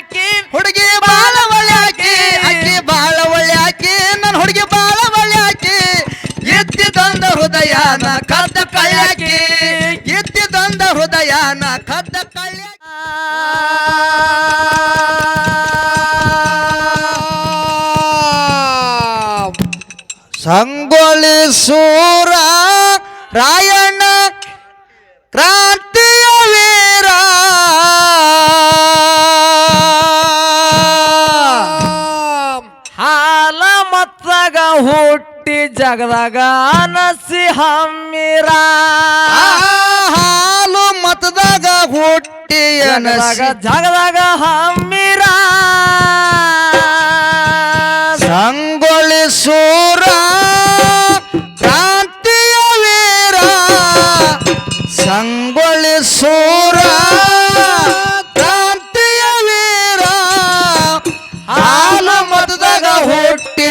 ಆಕಿ ಹುಡುಗಿ ಬಾಳ ಒಳ್ಳೆ ಆಕಿ ಆಕಿ ಬಾಳ ಒಳ್ಳೆ ಆಕಿ ನನ್ನ ಹುಡುಗಿ ಬಾಳ ಒಳ್ಳೆ ಆಕಿ ಎತ್ತಿದೊಂದ ಹೃದಯನ ಕದ್ದ ಕಳ್ಯಾಕಿ, ಎತ್ತಿದೊಂದ ಹೃದಯನ ಕದ್ದ ಕಳ್ಯಾಕಿ. ಸಂಗೊಳ್ಳಿ ಸೂರ ರಾಯಣ್ಣ ಜಗದಾಗ ಅನಸಿ ಹಮ್ಮಿರ ಹಾಲು ಮತದಾಗ ಹುಟ್ಟಿ ಅನಸಿ ಜಗದಾಗ ಹಮ್ಮಿರ ಸಂಗೊಳ್ಳಿ ಸೂರ ಕ್ರಾಂತಿಯ ವೀರ. ಸಂಗೊಳ್ಳಿ ಸೂರ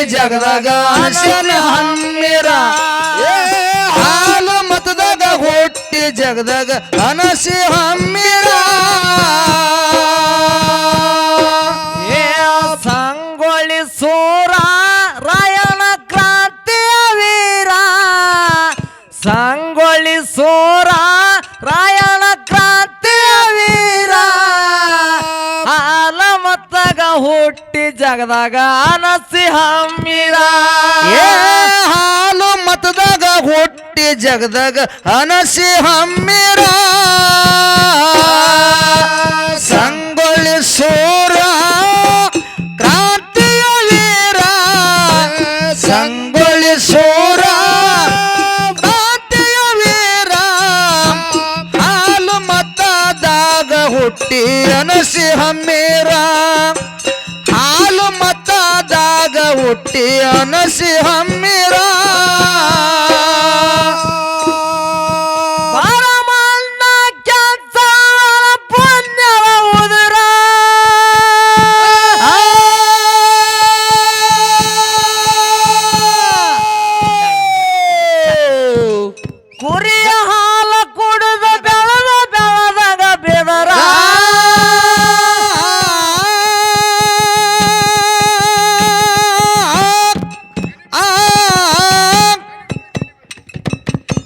ಜಗದಾಗ ಏ ಹಾಲು ಮತದಾಗ ಹುಟ್ಟಿ ಜಗದಾಗ ಅನಸಿ ಹಮ್ಮಿರ ಜಗದಾಗ ಅನಸಿ ಹಮ್ಮಿರ ಹಾಲು ಮತದಾಗ ಹುಟ್ಟಿ ಜಗದಾಗ ಅನಸಿ ಹಮ್ಮಿರ ಸಂಗೊಳ್ಳಿ ಸೂರ ಕ್ರಾಂತಿಯ ವೀರ ಸಂಗೊಳ್ಳಿ ಸೂರ ಕ್ರಾಂತಿಯ ವೀರ ಹಾಲು ಮತದಾಗ ಹುಟ್ಟಿ ಅನಸಿ ಹಮ್ಮಿರ ಮತದಾಗ ಹುಟ್ಟಿ ಅನಸಿ ಹಮ್ಮಿರ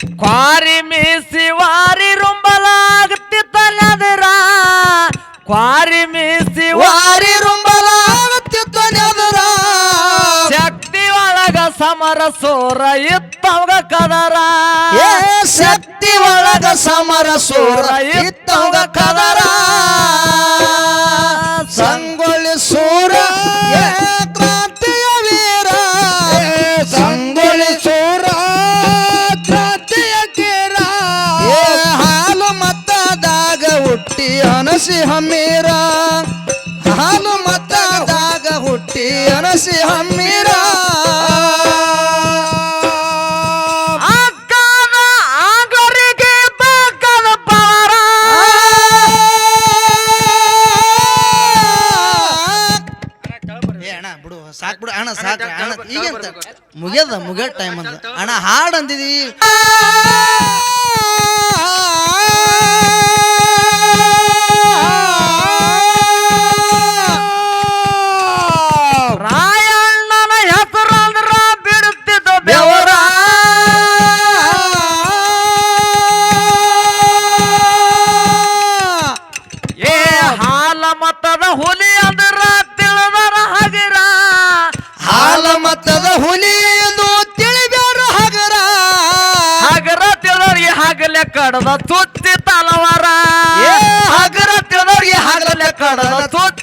ಕ್ವಾರಿ ಮೀಸಿ ವಾರಿ ರುಂಬಲಾಗುತ್ತಿತ್ತಲ್ಲದರ ಕ್ವಾರಿ ಮೀಸಿ ವಾರಿ ರುಂಬಲಾಗುತ್ತಿತ್ತು ನೆದರ ಶಕ್ತಿ ಒಳಗ ಸಮರ ಸೋರ ಇತ್ತವಗ ಕದರ. ಶಕ್ತಿ ಒಳಗ ಸಮರ ಸೋರ ಇತ್ತವಗ ಕದರ. ಸಾಕ್ ಬಿಡು. ಅಣ್ಣ ಸಾಕ್. ಅಣ್ಣ ಈಗೆಂತ? ಮುಗಿಯದ ಮುಗಿಯೋ ಟೈಮ್ ಅಂತ ಅಣ್ಣ ಹಾಡ್ ಅಂದಿದಿ. ಹುಲಿ ಅಂದ್ರ ತಿಳಿದಾರ ಹಗಿರ? ಹಾಲ ಮತ್ತದ ಹುಲಿ ಎಂದು ತಿಳಿದಾರ ಹಗರ? ಹಗರ ತಿಳಿದವ್ರಿಗೆ ಹಗಲೆ ಕಡದ ತುತ್ತಿ ತಲವಾರ. ಹಗರ ತಿಳಿದವ್ರಿಗೆ ಹಗಲೆ ಕಡದ ತುತ್ತಿ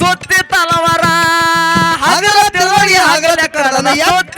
ತುತ್ತಿ ತಲವರ. ಹಗಲ ತಿಳುವಳಿ ಹಗಲ ಕಡನ ಯಾವತ್ತ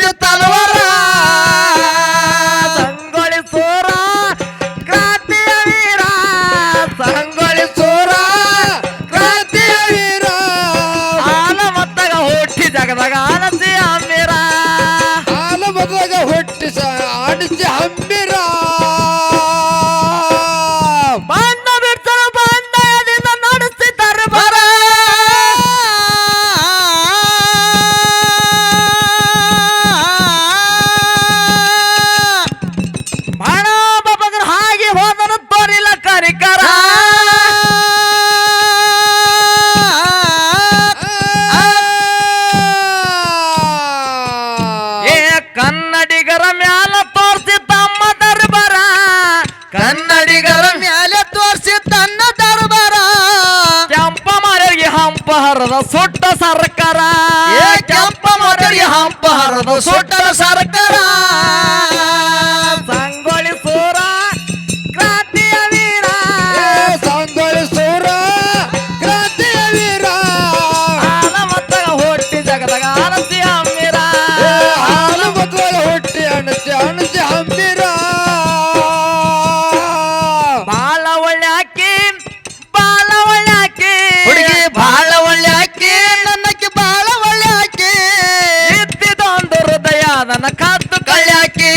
ನನ್ನ ಕದ್ದು ಕಳ್ಯಾಕಿ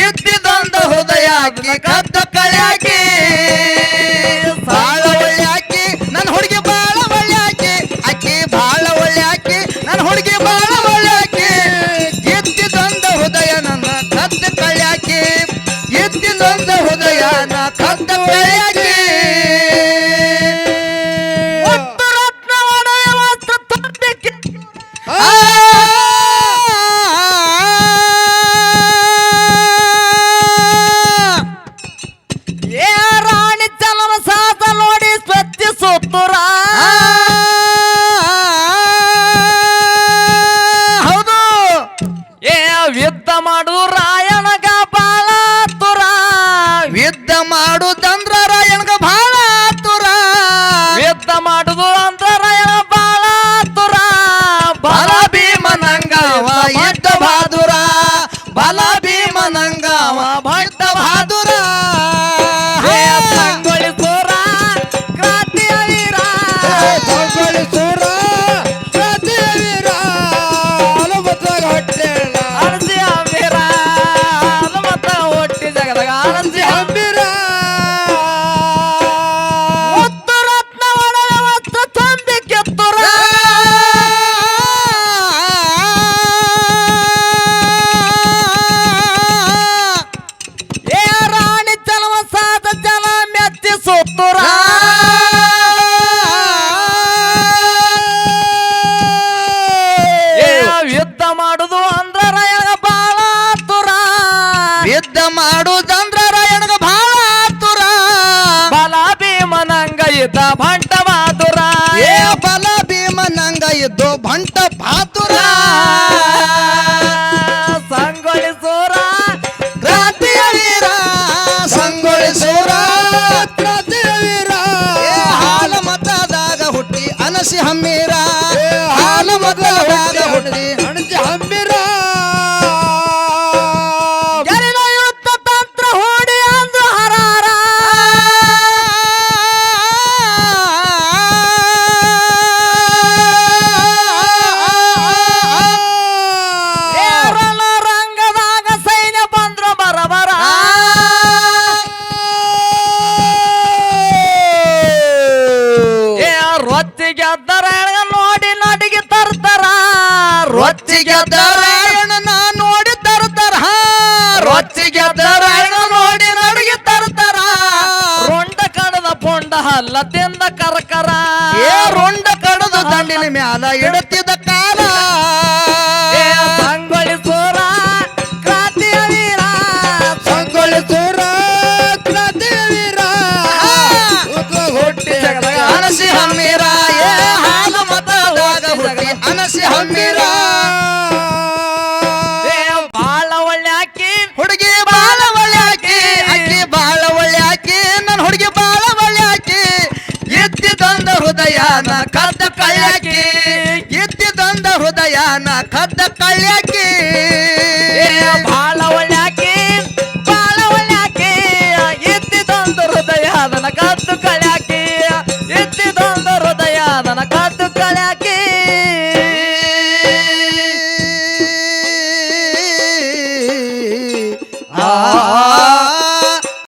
ಇದ್ದಿದೊಂದು ಹೃದಯ ಕದ್ದು ಕಳ್ಯಾಕಿ, ಬಾಳ ಒಳ್ಳ್ಯಾಕಿ ನನ್ನ ಹುಡುಗಿ ಬಾಳ ಒಳ್ಳೆ ಹಾಕಿ ಅಕ್ಕಿ ಬಾಳ ಒಳ್ಳೆ ಹಾಕಿ ನನ್ನ ಹುಡುಗಿ ಬಾಳ ಒಳ್ಳ್ಯಾಕಿ ಇದ್ದಿದೊಂದು ಹೃದಯ ನನ್ನ ಕದ್ದು ಕಳ್ಯಾಕಿ ಇದ್ದಿದೊಂದು ಹೃದಯ ನನ್ನ ಕದ್ದು ಕಳ್ಯಾಕಿ. ಸೀತಾ ಭಾಂಡ ದಂಡ ಹಲ್ಲದಿಂದ ಕರಕರ. ಏ ರುಂಡ ಕಡದು ದಂಡಿನ ಮ್ಯಾಲ ಇಡುತ್ತಿದ್ದ ಕಾಲ. ಏ ಸಂಗೊಳ್ಳಿ ಸೂರ ಕ್ರಾಂತಿಯ ವೀರ. ಸಂಗೊಳ್ಳಿ ಸೂರ ಕ್ರಾಂತಿಯ ವೀರ. ಹುಟ್ಟಿ ಅನಸಿ ಹಮ್ಮೀರ ಏ ಹಾಲು ಮತದಾಗ ಹುಟ್ಟಿ. ಅನಸಿ ಹಮ್ಮೀರ. ಹೃದಯನ ಕದ್ದ ಕಳ್ಯಾಕಿ ಇದ್ದಿದೊಂದ ಹೃದಯನ ಕದ್ದ ಕಳ್ಯಾಕಿ